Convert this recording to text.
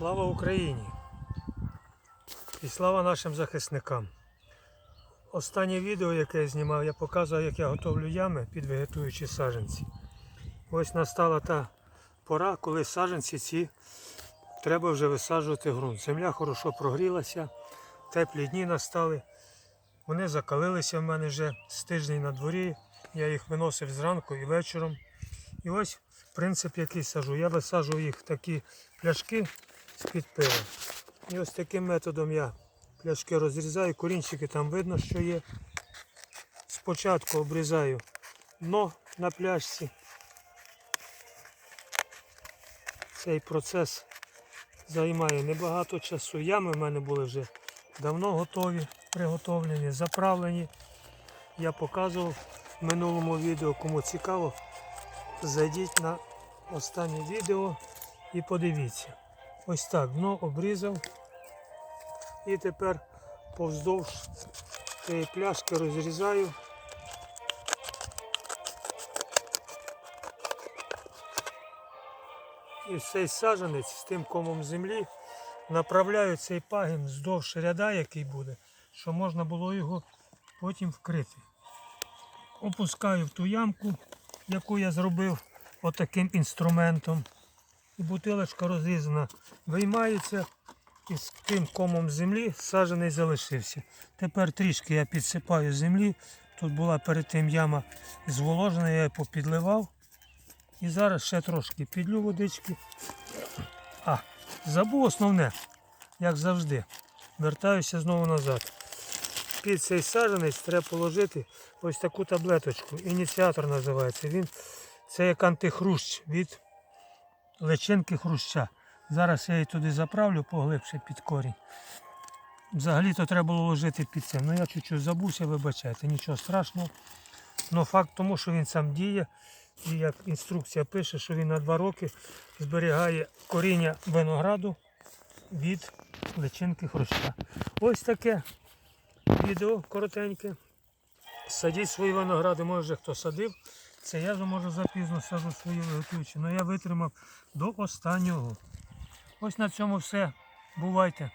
Слава Україні! І слава нашим захисникам. Останнє відео, яке я знімав, я показував, як я готовлю ями під вегетуючі саджанці. Ось настала та пора, коли саджанці ці треба вже висаджувати ґрунт. Земля хорошо прогрілася, теплі дні настали. Вони закалилися в мене вже з тиждень на дворі. Я їх виносив зранку і вечором. І ось принцип, який сажу. Я висаджую їх в такі пляшки з-під пива. І ось таким методом я пляшки розрізаю, корінчики там видно, що є. Спочатку обрізаю дно на пляшці. Цей процес займає небагато часу. Ями в мене були вже давно готові, приготовлені, заправлені. Я показував в минулому відео, кому цікаво, зайдіть на останнє відео і подивіться. Ось так дно обрізав. І тепер повздовж цієї пляшки розрізаю. І цей саджанець з тим комом землі направляю цей пагін вздовж ряда, який буде, щоб можна було його потім вкрити. Опускаю в ту ямку, яку я зробив отаким інструментом. І бутилочка розрізана виймається і з тим комом землі саджаний залишився. Тепер трішки я підсипаю землі. Тут була перед тим яма зволожена, я її попідливав. І зараз ще трошки підлю водички. А, забув основне, як завжди. Вертаюся знову назад. Під цей саджанець треба положити ось таку таблеточку. Ініціатор називається. Він це як антихрущ від личинки хруща. Зараз я її туди заправлю поглибше під корінь. Взагалі-то треба було ложити під це. Ну я чуть-чуть забувся, вибачайте, нічого страшного. Ну факт тому, що він сам діє. І як інструкція пише, що він на два роки зберігає коріння винограду від личинки хруща. Ось таке відео коротеньке. Садіть свої виногради, може хто садив. Це я вже може запізно сажу свої виготовчі, але я витримав до останнього. Ось на цьому все. Бувайте!